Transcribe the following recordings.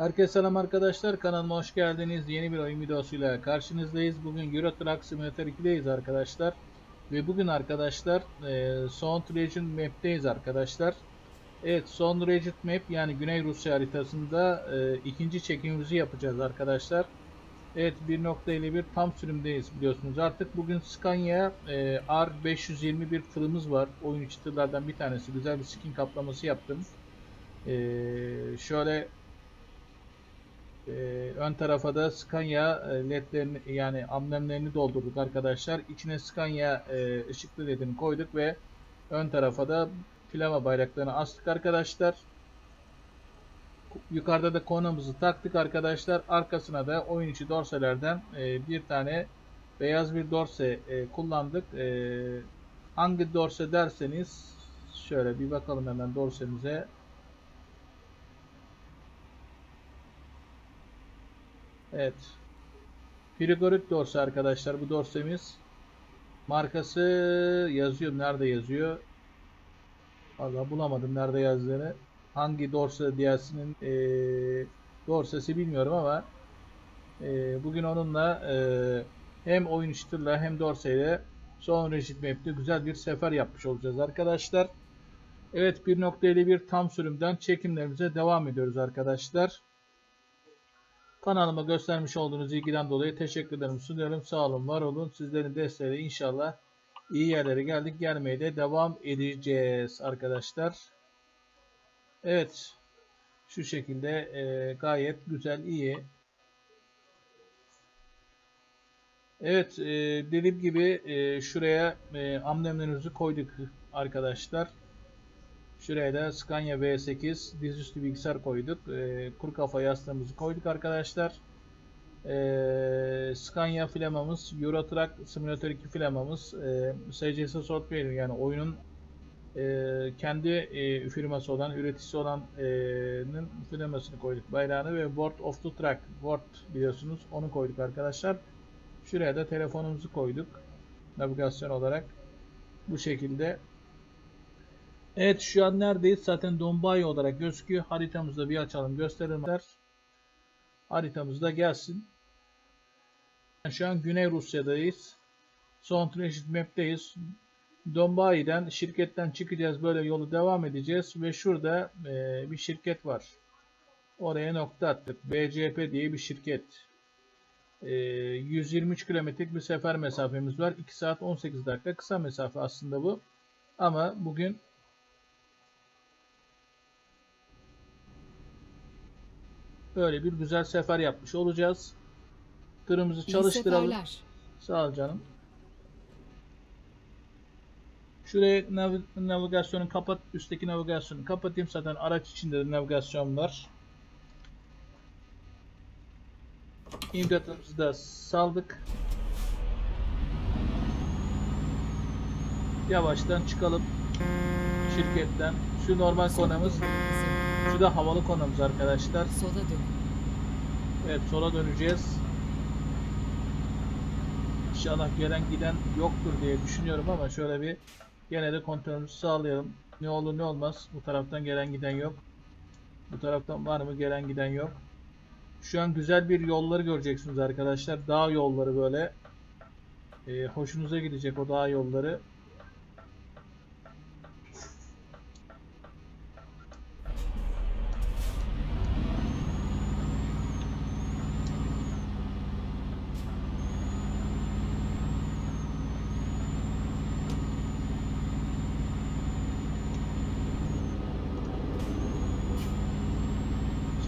Herkese selam arkadaşlar. Kanalıma hoş geldiniz. Yeni bir oyun videosuyla karşınızdayız. Bugün Euro Truck Simulator 2'deyiz arkadaşlar. Ve bugün arkadaşlar e, Sound Region Map'teyiz arkadaşlar. Evet Sound Region Map yani Güney Rusya haritasında e, ikinci çekimimizi yapacağız arkadaşlar. Evet 1.51 tam sürümdeyiz biliyorsunuz. Artık bugün Scania e, R521 tırımız var. Oyun içi bir tanesi. Güzel bir skin kaplaması yaptım. E, şöyle ee, ön tarafa da Scania e, ledlerini yani amblemlerini doldurduk arkadaşlar. İçine Scania e, ışıklı ledini koyduk ve ön tarafa da flama bayraklarını astık arkadaşlar. Yukarıda da konumuzu taktık arkadaşlar. Arkasına da oyun içi dorselerden e, bir tane beyaz bir dorse e, kullandık. E, hangi dorse derseniz şöyle bir bakalım hemen dorsemize. Evet. Frigorik dorse arkadaşlar bu dorsemiz. Markası yazıyor. Nerede yazıyor? Vallahi bulamadım nerede yazdığını. Hangi dorse diyasının e, dorsesi bilmiyorum ama e, bugün onunla e, hem oyun işitirle hem dorseyle son Rigid Map'te güzel bir sefer yapmış olacağız arkadaşlar. Evet 1.51 tam sürümden çekimlerimize devam ediyoruz arkadaşlar. Kanalıma göstermiş olduğunuz ilgiden dolayı teşekkür ederim sunuyorum. Sağ olun, var olun. Sizlerin desteğiyle inşallah iyi yerlere geldik. Gelmeye de devam edeceğiz arkadaşlar. Evet. Şu şekilde e, gayet güzel, iyi. Evet. E, dediğim gibi e, şuraya e, amblemlerimizi koyduk arkadaşlar. Şuraya da Scania V8 dizüstü bilgisayar koyduk. E, kuru kafa yastığımızı koyduk arkadaşlar. E, Scania flamamız, Euro Truck Simulator 2 flamamız, e, SCS Software yani oyunun e, kendi e, firması olan, üreticisi olanın e, flamasını koyduk bayrağını ve World of the Truck, World biliyorsunuz onu koyduk arkadaşlar. Şuraya da telefonumuzu koyduk navigasyon olarak. Bu şekilde Evet şu an neredeyiz? Zaten Dombay olarak gözüküyor. Haritamızda bir açalım gösterelim. Haritamızda gelsin. Şu an Güney Rusya'dayız. Son Transit Map'teyiz. Dombay'den şirketten çıkacağız. Böyle yolu devam edeceğiz. Ve şurada e, bir şirket var. Oraya nokta attık. BCP diye bir şirket. E, 123 kilometrelik bir sefer mesafemiz var. 2 saat 18 dakika. Kısa mesafe aslında bu. Ama bugün Böyle bir güzel sefer yapmış olacağız. Tırımızı İyi çalıştıralım. seferler. Sağ ol canım. Şuraya nav- navigasyonu kapat. Üstteki navigasyonu kapatayım. Zaten araç içinde de navigasyon var. İmdatımızı da saldık. Yavaştan çıkalım. Şirketten. Şu normal konumuz. Şu da havalı konumuz arkadaşlar. Sola dön. Evet sola döneceğiz. İnşallah gelen giden yoktur diye düşünüyorum ama şöyle bir gene de kontrolümüzü sağlayalım. Ne olur ne olmaz. Bu taraftan gelen giden yok. Bu taraftan var mı gelen giden yok. Şu an güzel bir yolları göreceksiniz arkadaşlar. Dağ yolları böyle. Ee, hoşunuza gidecek o dağ yolları.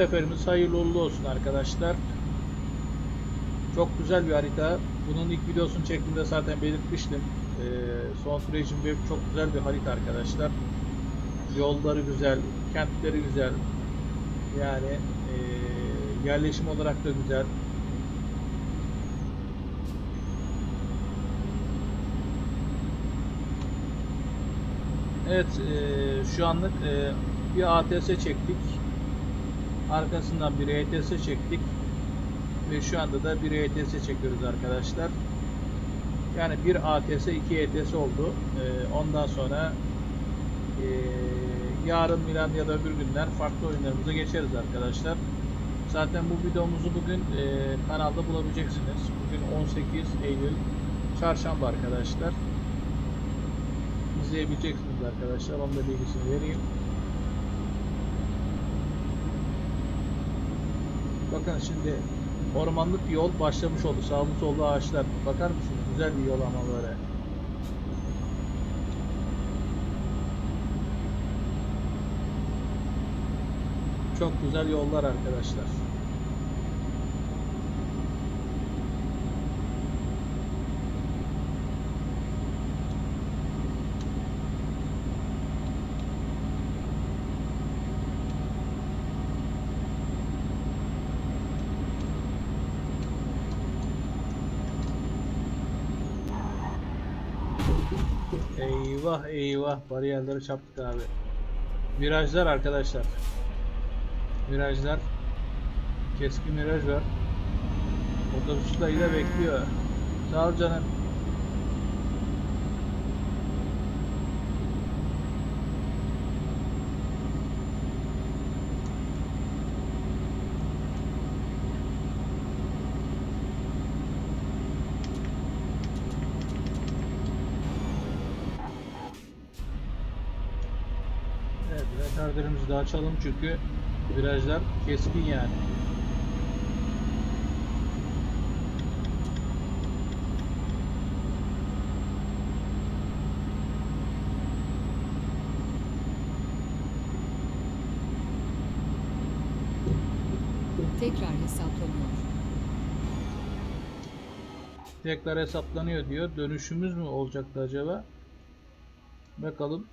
Seferimiz hayırlı uğurlu olsun arkadaşlar. Çok güzel bir harita. Bunun ilk videosunu çektiğimde zaten belirtmiştim. Ee, son sürecin bir çok güzel bir harita arkadaşlar. Yolları güzel, kentleri güzel. Yani ee, yerleşim olarak da güzel. Evet, ee, şu anlık ee, bir ATS çektik. Arkasından bir ETS çektik. Ve şu anda da bir ETS çekiyoruz arkadaşlar. Yani bir ATS, iki ETS oldu. Ee, ondan sonra ee, yarın Milan ya da öbür günler farklı oyunlarımıza geçeriz arkadaşlar. Zaten bu videomuzu bugün e, kanalda bulabileceksiniz. Bugün 18 Eylül Çarşamba arkadaşlar. İzleyebileceksiniz arkadaşlar. Onun da bilgisini vereyim. Bakın şimdi ormanlık bir yol başlamış oldu. Sağlı sollu ağaçlar. Bakar mısınız? Güzel bir yol ama böyle. Çok güzel yollar arkadaşlar. Eyvah eyvah bariyerleri çarptık abi. Virajlar arkadaşlar. Virajlar. Keskin viraj var. Otobüs dayı da bekliyor. Sağ ol canım. Evet, retarderimizi de açalım çünkü virajlar keskin yani. Tekrar hesaplanıyor. Tekrar hesaplanıyor diyor. Dönüşümüz mü olacaktı acaba? Bakalım.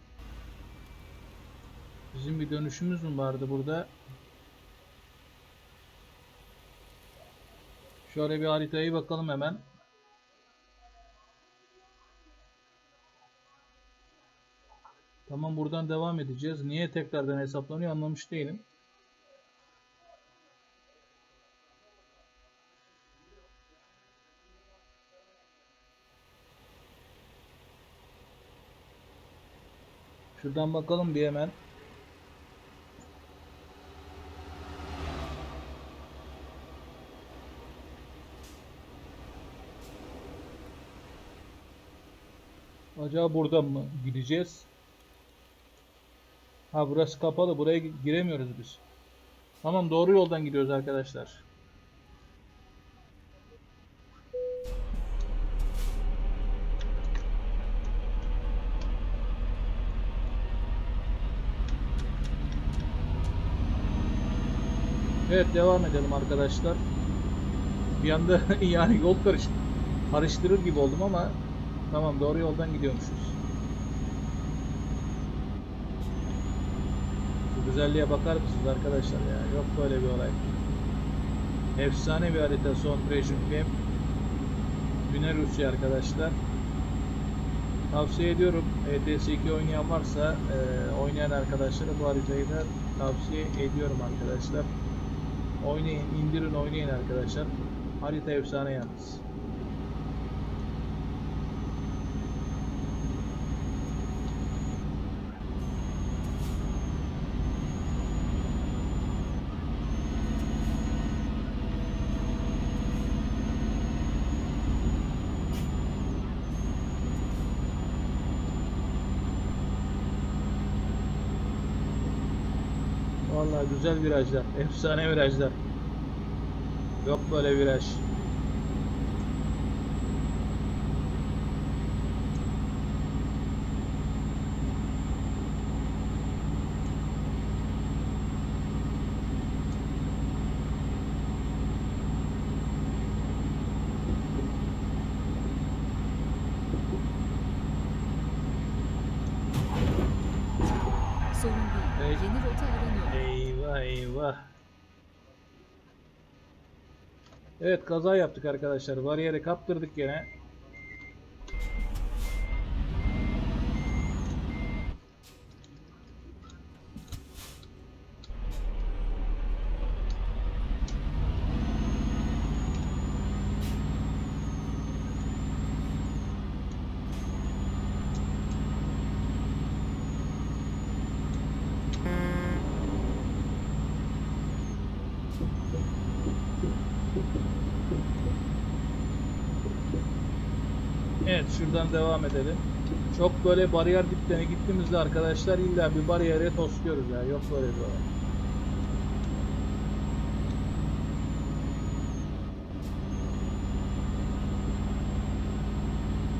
Bizim bir dönüşümüz mü vardı burada? Şöyle bir haritayı bakalım hemen. Tamam buradan devam edeceğiz. Niye tekrardan hesaplanıyor anlamış değilim. Şuradan bakalım bir hemen. Acaba buradan mı gideceğiz? Ha burası kapalı. Buraya gi- giremiyoruz biz. Tamam doğru yoldan gidiyoruz arkadaşlar. Evet devam edelim arkadaşlar. Bir anda yani yol karış karıştırır gibi oldum ama tamam doğru yoldan gidiyormuşuz. Şu güzelliğe bakar mısınız arkadaşlar ya? Yok böyle bir olay. Efsane bir harita Son Treasure Camp. Güney Rusya arkadaşlar. Tavsiye ediyorum. ETS2 oynayan varsa e, oynayan arkadaşlara bu haritayı da tavsiye ediyorum arkadaşlar. Oynayın, indirin oynayın arkadaşlar. Harita efsane yalnız. Vallahi güzel virajlar. Efsane virajlar. Yok böyle viraj. Eyvah. Evet kaza yaptık arkadaşlar. Bariyeri kaptırdık gene. Evet şuradan devam edelim. Çok böyle bariyer diplerine gittiğimizde arkadaşlar illa bir bariyere tosluyoruz ya. Yok böyle bir olay.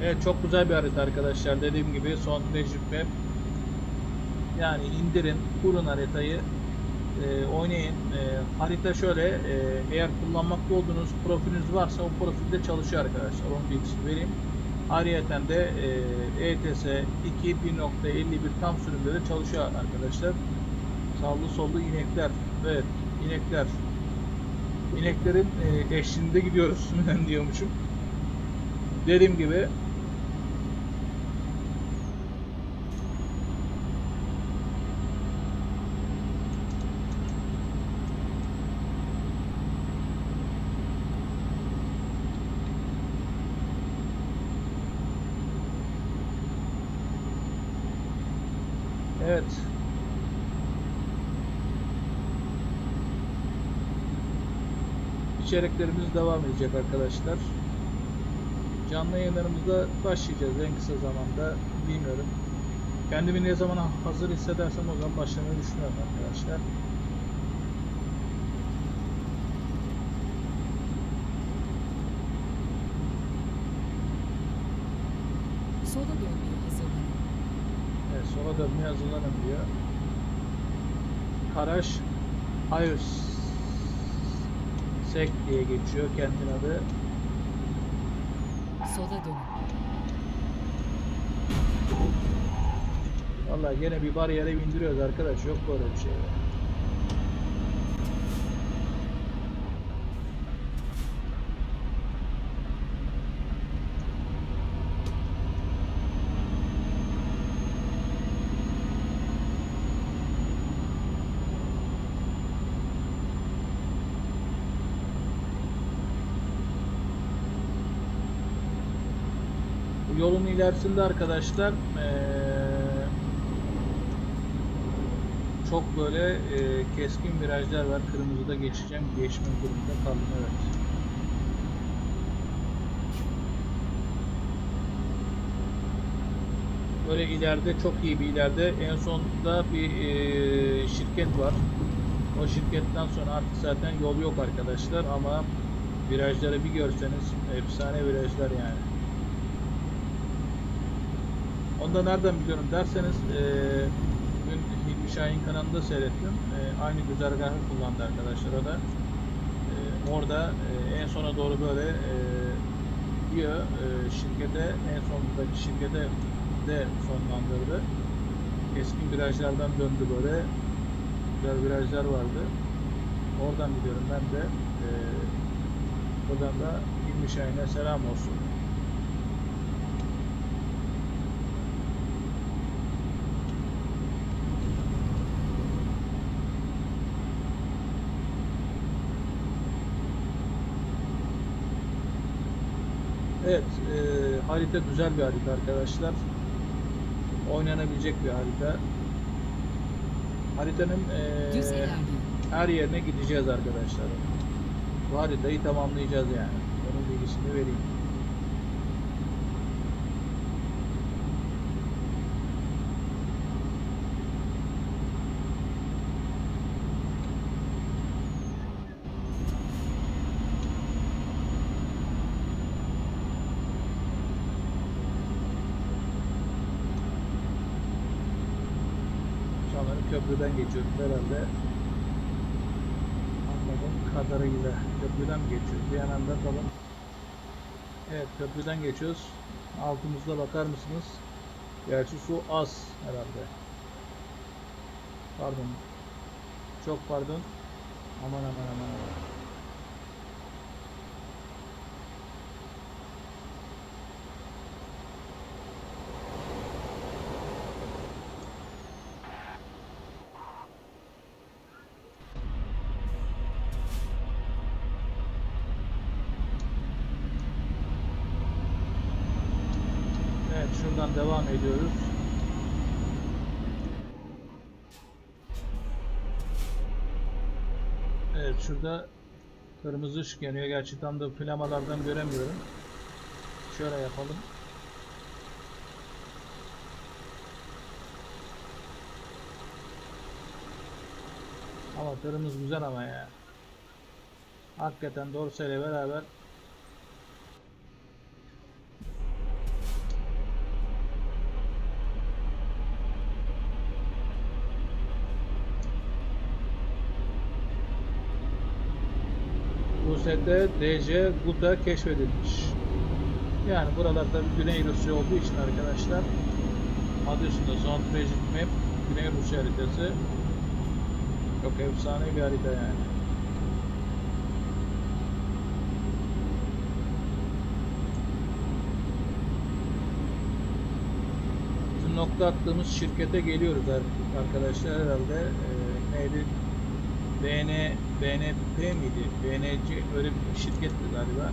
Evet çok güzel bir harita arkadaşlar. Dediğim gibi son tecrübe. Yani indirin, kurun haritayı, e, oynayın. E, harita şöyle, e, eğer kullanmakta olduğunuz profiliniz varsa o profilde çalışıyor arkadaşlar. Onun bilgisini vereyim. Ayrıyeten de ETS 2 1.51 tam sürümde de çalışıyor arkadaşlar. Sağlı sollu inekler. Evet, inekler. İneklerin e, eşliğinde gidiyoruz diyormuşum. Dediğim gibi Evet. İçeriklerimiz devam edecek arkadaşlar. Canlı yayınlarımıza başlayacağız en kısa zamanda. Bilmiyorum. Kendimi ne zaman hazır hissedersem o zaman başlamayı düşünüyorum arkadaşlar. Sola. Evet, sola dönmeye hazırlanın diyor. Karaş Ayus Sek diye geçiyor kendin adı. Sola dönün. Vallahi gene bir bariyere bindiriyoruz arkadaş. Yok böyle bir şey. ya. Bu yolun ilerisinde arkadaşlar çok böyle eee, keskin virajlar var. Kırmızıda geçeceğim. Geçme durumunda kaldım evet. Böyle ileride çok iyi bir ileride en sonunda bir eee, şirket var. O şirketten sonra artık zaten yol yok arkadaşlar ama virajları bir görseniz efsane virajlar yani. Onu da nereden biliyorum derseniz eee bugün Hilmi Şahin kanalında seyrettim. Eee, aynı güzergahı kullandı arkadaşlar o da. Eee, orada eee, en sona doğru böyle eee diyor eee, şirkete en sondaki şirkete de sonlandırdı. Eski virajlardan döndü böyle. Güzel virajlar vardı. Oradan biliyorum ben de. Eee buradan da Hilmi Şahin'e selam olsun. Evet, e, harita güzel bir harita arkadaşlar. Oynanabilecek bir harita. Haritanın e, her yerine gideceğiz arkadaşlar. Bu haritayı tamamlayacağız yani. Onun bilgisini vereyim. Sanırım köprüden geçiyoruz herhalde. Anladığım kadarıyla. Köprüden mi geçiyoruz? Bir yandan bakalım. Evet köprüden geçiyoruz. Altımızda bakar mısınız? Gerçi su az herhalde. Pardon. Çok pardon. Aman aman aman aman. Evet şuradan devam ediyoruz. Evet şurada Kırmızı ışık yanıyor. Gerçi tam da flamalardan göremiyorum. Şöyle yapalım. Ama tırımız güzel ama ya. Hakikaten Dorsa ile beraber sette DC Guta keşfedilmiş. Yani buralar tabi Güney Rusya olduğu için arkadaşlar adı üstünde Zone Tragic Map Güney Rusya haritası çok efsane bir harita yani. Bizim nokta attığımız şirkete geliyoruz ar- arkadaşlar herhalde. Ee, neydi? BN, BNP miydi? BNC öyle bir şirketti galiba.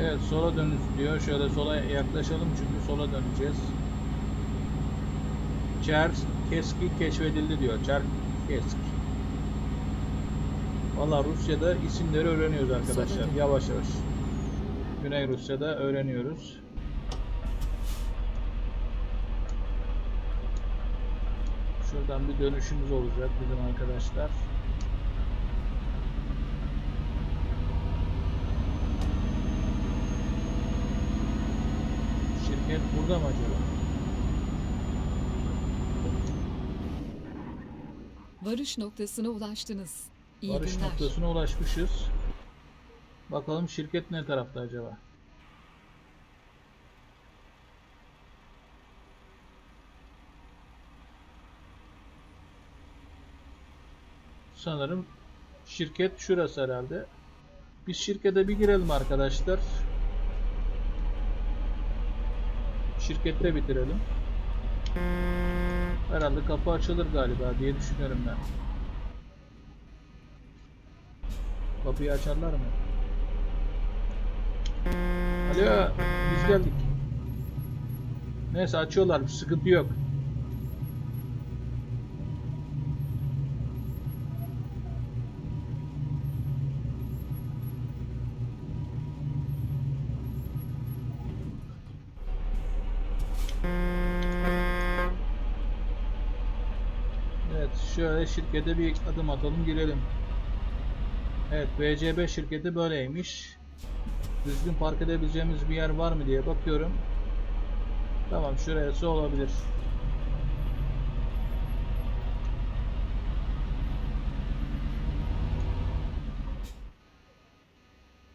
Evet sola dönüş diyor. Şöyle sola yaklaşalım çünkü sola döneceğiz. Çerkeski keşfedildi diyor. Çerkesk. Valla Rusya'da isimleri öğreniyoruz arkadaşlar. Yavaş yavaş. Güney Rusya'da öğreniyoruz. Şuradan bir dönüşümüz olacak bizim arkadaşlar. Şirket burada mı acaba? Varış noktasına ulaştınız. İyi Varış günler. noktasına ulaşmışız. Bakalım şirket ne tarafta acaba? Sanırım şirket şurası herhalde. Biz şirkete bir girelim arkadaşlar. Şirkette bitirelim. Herhalde kapı açılır galiba diye düşünüyorum ben. Kapıyı açarlar mı? Alo, biz geldik. Neyse açıyorlar, bir sıkıntı yok. Evet, şöyle şirkete bir adım atalım girelim. Evet, BCB şirketi böyleymiş. Düzgün park edebileceğimiz bir yer var mı diye bakıyorum. Tamam, şurası olabilir.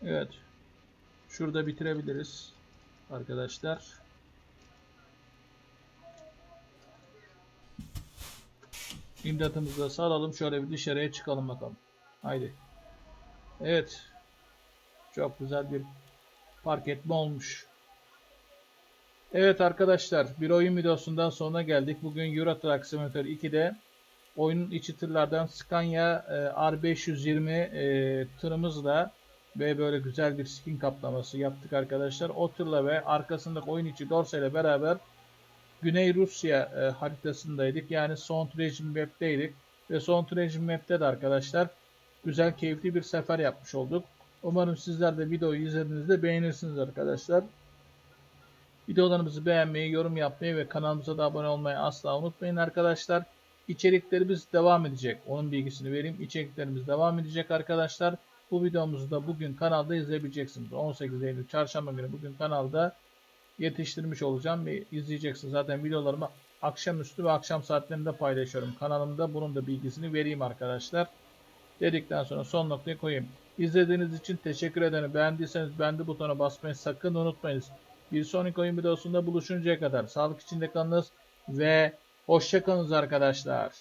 Evet. Şurada bitirebiliriz arkadaşlar. İmdatımızı da sağlayalım. Şöyle bir dışarıya çıkalım bakalım. Haydi. Evet. Çok güzel bir park etme olmuş. Evet arkadaşlar bir oyun videosundan sonra geldik. Bugün Euro Truck Simulator 2'de oyunun içi tırlardan Scania e, R520 e, tırımızla ve böyle güzel bir skin kaplaması yaptık arkadaşlar. O tırla ve arkasındaki oyun içi dorsa ile beraber Güney Rusya e, haritasındaydık. Yani Sound Region Map'teydik. Ve Sound Region Map'te de arkadaşlar güzel keyifli bir sefer yapmış olduk. Umarım sizler de videoyu izlediğinizde beğenirsiniz arkadaşlar. Videolarımızı beğenmeyi, yorum yapmayı ve kanalımıza da abone olmayı asla unutmayın arkadaşlar. İçeriklerimiz devam edecek. Onun bilgisini vereyim. İçeriklerimiz devam edecek arkadaşlar. Bu videomuzu da bugün kanalda izleyebileceksiniz. 18 Eylül Çarşamba günü bugün kanalda yetiştirmiş olacağım ve izleyeceksiniz. Zaten videolarımı akşamüstü ve akşam saatlerinde paylaşıyorum. Kanalımda bunun da bilgisini vereyim arkadaşlar. Dedikten sonra son noktayı koyayım. İzlediğiniz için teşekkür ederim. Beğendiyseniz beğendi butonuna basmayı sakın unutmayınız. Bir sonraki oyun videosunda buluşuncaya kadar sağlık içinde kalınız ve hoşça kalınız arkadaşlar.